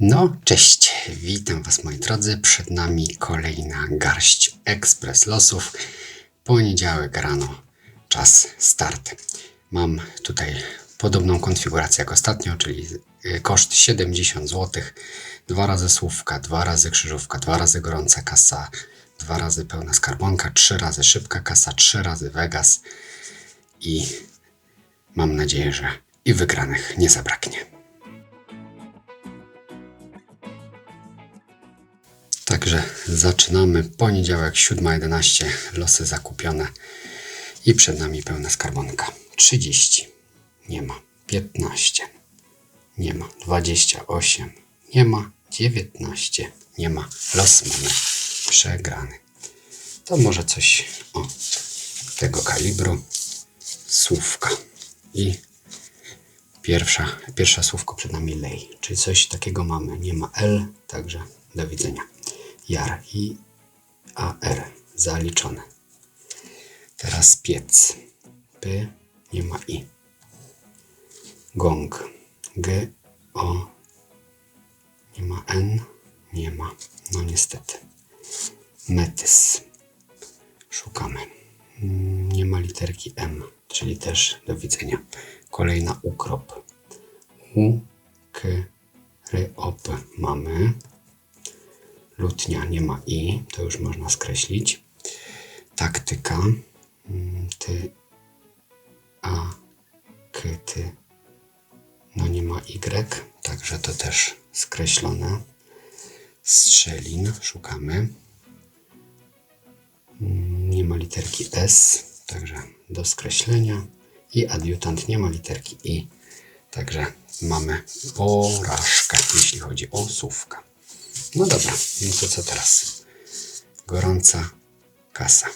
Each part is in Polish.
No, cześć, witam Was moi drodzy. Przed nami kolejna garść ekspres losów. Poniedziałek rano, czas start. Mam tutaj podobną konfigurację jak ostatnio, czyli y, koszt 70 zł, dwa razy słówka, dwa razy krzyżówka, dwa razy gorąca kasa, dwa razy pełna skarbonka, trzy razy szybka kasa, trzy razy Vegas i mam nadzieję, że i wygranych nie zabraknie. Także zaczynamy. Poniedziałek 7.11. Losy zakupione. I przed nami pełna skarbonka. 30. Nie ma. 15. Nie ma. 28. Nie ma. 19. Nie ma. Los mamy przegrany. To może coś o tego kalibru. Słówka. I pierwsza, pierwsza słówko przed nami lej. Czyli coś takiego mamy. Nie ma L, także do widzenia. Jar i AR zaliczone. Teraz piec. P nie ma i. Gong. G O nie ma N. Nie ma. No niestety. Metys. Szukamy. Mm, Nie ma literki M, czyli też do widzenia. Kolejna ukrop. U, K, R, O, P mamy. Lutnia nie ma i, to już można skreślić. Taktyka. mm, Ty, a, k, ty. No nie ma y, także to też skreślone. Strzelin, szukamy. Mm, Nie ma literki S, także do skreślenia. I adiutant nie ma literki I, także mamy porażkę, jeśli chodzi o słówka. No dobra, no to co teraz? Gorąca kasa.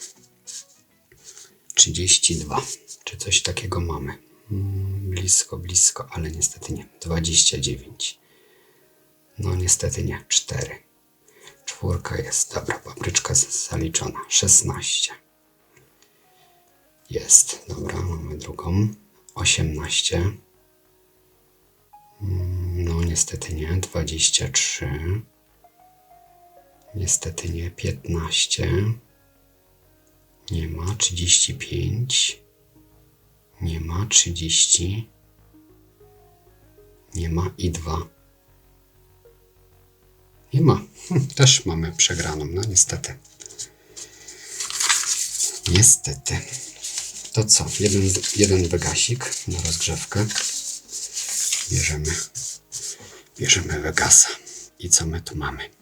32. Czy coś takiego mamy? Mm, Blisko, blisko, ale niestety nie. 29. No niestety nie. 4. Czwórka jest. Dobra, papryczka zaliczona. 16. Jest. Dobra, mamy drugą. 18. Mm, No niestety nie. 23. Niestety nie. 15. Nie ma. 35. Nie ma. 30. Nie ma. I 2. Nie ma. Też mamy przegraną. No niestety. Niestety. To co? Jeden, jeden Vegasik na rozgrzewkę. Bierzemy. Bierzemy Vegasa. I co my tu mamy?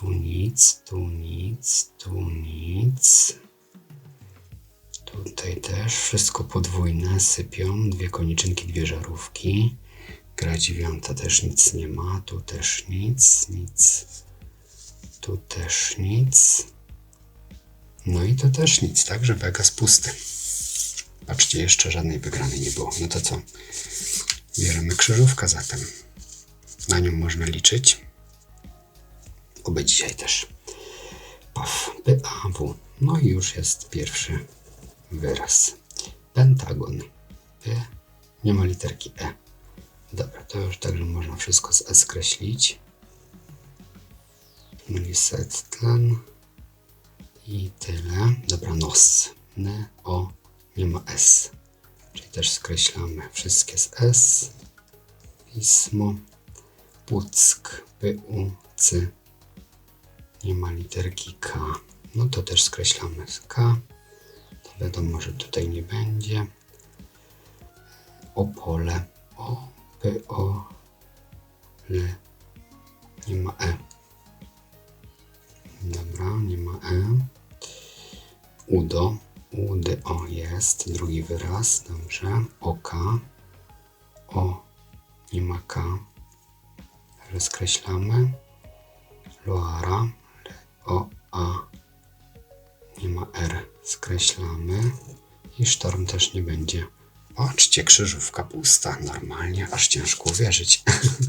Tu nic, tu nic, tu nic. Tutaj też wszystko podwójne, sypią. Dwie koniczynki, dwie żarówki. Gra dziewiąta też nic nie ma. Tu też nic, nic. Tu też nic. No i to też nic, także Vegas pusty. Patrzcie, jeszcze żadnej wygranej nie było. No to co? Bierzemy krzyżówkę zatem. Na nią można liczyć. Oby dzisiaj też. PAW, PAW. No i już jest pierwszy wyraz. Pentagon. P. Nie ma literki E. Dobra, to już także można wszystko z E skreślić. Miliset tlen. I tyle. Dobra, nos. N, O. Nie ma S. Czyli też skreślamy wszystkie z S. Pismo. Puck. P, U, C. Nie ma literki K. No to też skreślamy z K. To wiadomo, że tutaj nie będzie. Opole. O, P, O, L. Nie ma E. Dobra, nie ma E. Udo. Udy, o jest. Drugi wyraz. Dobrze. Oka. O. Nie ma K. Rozkreślamy. Loara. Skreślamy. I sztorm też nie będzie. Patrzcie, krzyżówka pusta. Normalnie, aż ciężko uwierzyć.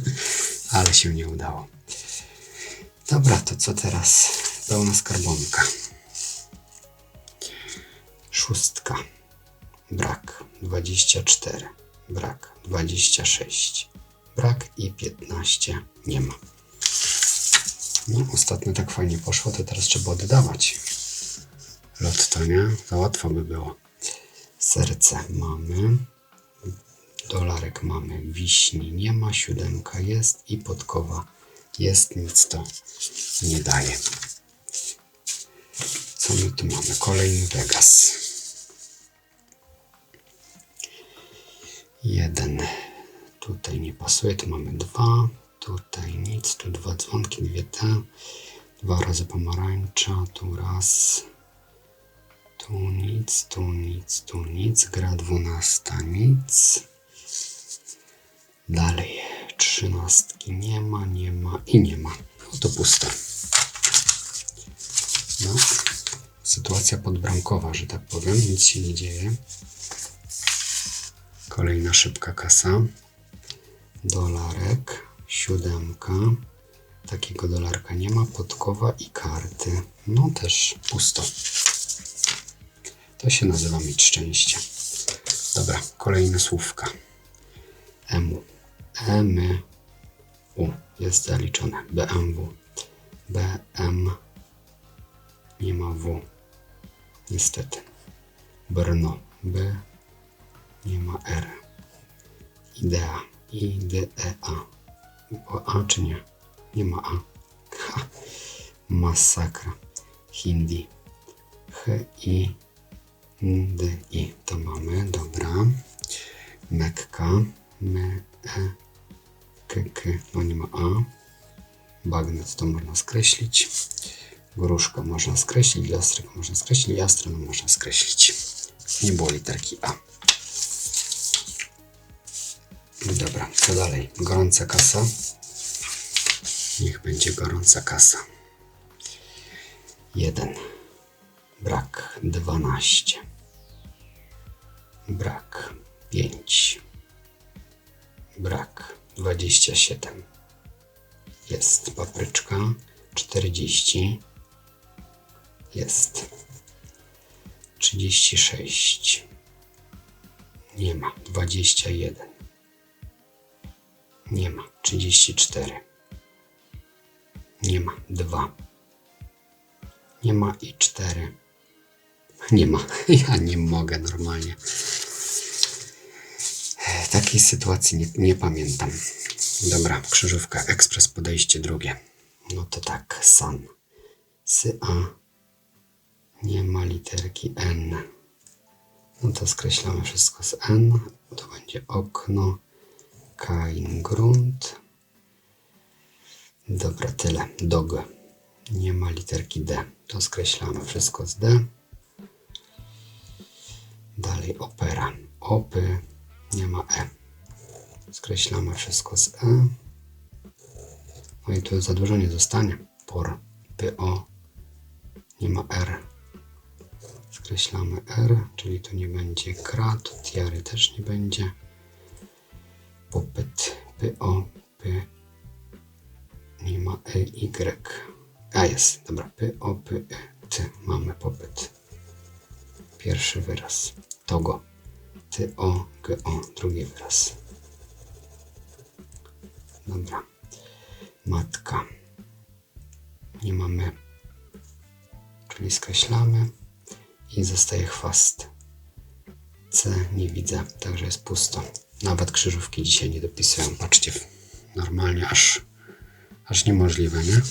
Ale się nie udało. Dobra, to co teraz? Pełna skarbonka. Szóstka. Brak. 24. Brak. 26. Brak i 15. Nie ma. No, ostatnio tak fajnie poszło, to teraz trzeba oddawać. Lot to nie? Za łatwo by było. Serce mamy. Dolarek mamy. Wiśni nie ma. Siódemka jest i podkowa jest. Nic to nie daje. Co my tu mamy? Kolejny Vegas. Jeden. Tutaj nie pasuje, tu mamy dwa. Tutaj nic, tu dwa dzwonki, dwie te. Dwa razy pomarańcza, tu raz. Tu nic, tu nic, tu nic. Gra dwunasta, nic. Dalej. Trzynastki nie ma, nie ma i nie ma. No to pusto. No, sytuacja podbramkowa, że tak powiem. Nic się nie dzieje. Kolejna szybka kasa. Dolarek, siódemka. Takiego dolarka nie ma. Podkowa i karty. No też pusto. To się nazywa mieć szczęście. Dobra, kolejne słówka. Emu. Emy. U. Jest zaliczone. BMW. BM. Nie ma W. Niestety. Brno. B. Nie ma R. Idea. I, D, E, A. O, A czy nie? Nie ma A. Ha. Masakra. Hindi. H, I, D, I. To mamy. Dobra. Mekka. M, E, K, K. No nie ma A. Bagnet to można skreślić. Gruszka można skreślić, jastryk można skreślić, jastrę no można skreślić. Nie było literki A. Dobra, co dalej? Gorąca kasa. Niech będzie gorąca kasa. Jeden. Brak. Dwanaście. Brak. Pięć. Brak. Dwadzieścia siedem. Jest papryczka. Czterdzieści. Jest. Trzydzieści sześć. Nie ma. Dwadzieścia jeden. Nie ma. 34. Nie ma. 2. Nie ma i 4. Nie ma. Ja nie mogę normalnie. Takiej sytuacji nie, nie pamiętam. Dobra, krzyżówka, ekspres, podejście drugie. No to tak, san. Sy A. Nie ma literki N. No to skreślamy wszystko z N. To będzie okno. Kain grunt. Dobra, tyle. Dog. Nie ma literki D. To skreślamy wszystko z D. Dalej opera. Opy. Nie ma E. Skreślamy wszystko z E. No i tu za dużo nie zostanie. Por. PO. Nie ma R. Skreślamy R, czyli tu nie będzie kra, tu tiary też nie będzie popyt, P, O, P, nie ma E, Y, a jest, dobra, P, O, P, E, T, mamy popyt. Pierwszy wyraz, Togo, T, O, G, O, drugi wyraz. Dobra, matka, nie mamy, czyli skreślamy i zostaje chwast. C nie widzę, także jest pusto. Nawet krzyżówki dzisiaj nie dopisują. Patrzcie, normalnie aż, aż niemożliwe, nie?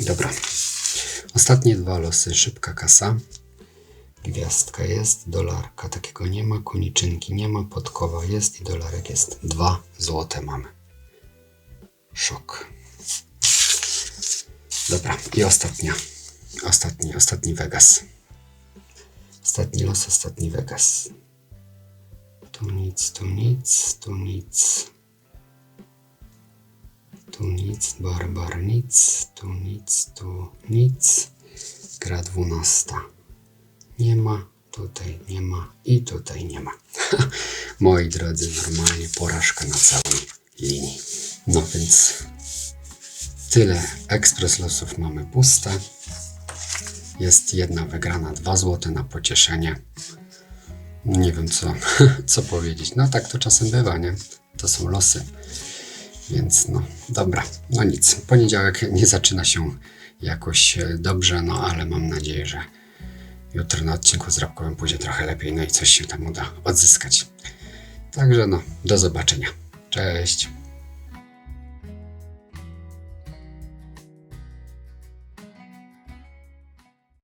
Dobra. Ostatnie dwa losy. Szybka kasa. Gwiazdka jest, dolarka takiego nie ma, koniczynki nie ma, podkowa jest i dolarek jest. Dwa złote mamy. Szok. Dobra, i ostatnia. Ostatni, ostatni Vegas. Ostatni los, ostatni Vegas. Tu nic, tu nic, tu nic. Tu nic, barbar nic, tu nic, tu nic. Gra dwunasta. Nie ma, tutaj nie ma i tutaj nie ma. Moi drodzy, normalnie porażka na całej linii. No więc tyle. Ekspres losów mamy puste. Jest jedna wygrana, dwa złote na pocieszenie. Nie wiem co, co powiedzieć. No tak to czasem bywa, nie? To są losy. Więc no, dobra, no nic. Poniedziałek nie zaczyna się jakoś e, dobrze, no ale mam nadzieję, że jutro na odcinku z Rabkowym pójdzie trochę lepiej, no i coś się tam uda odzyskać. Także no, do zobaczenia. Cześć.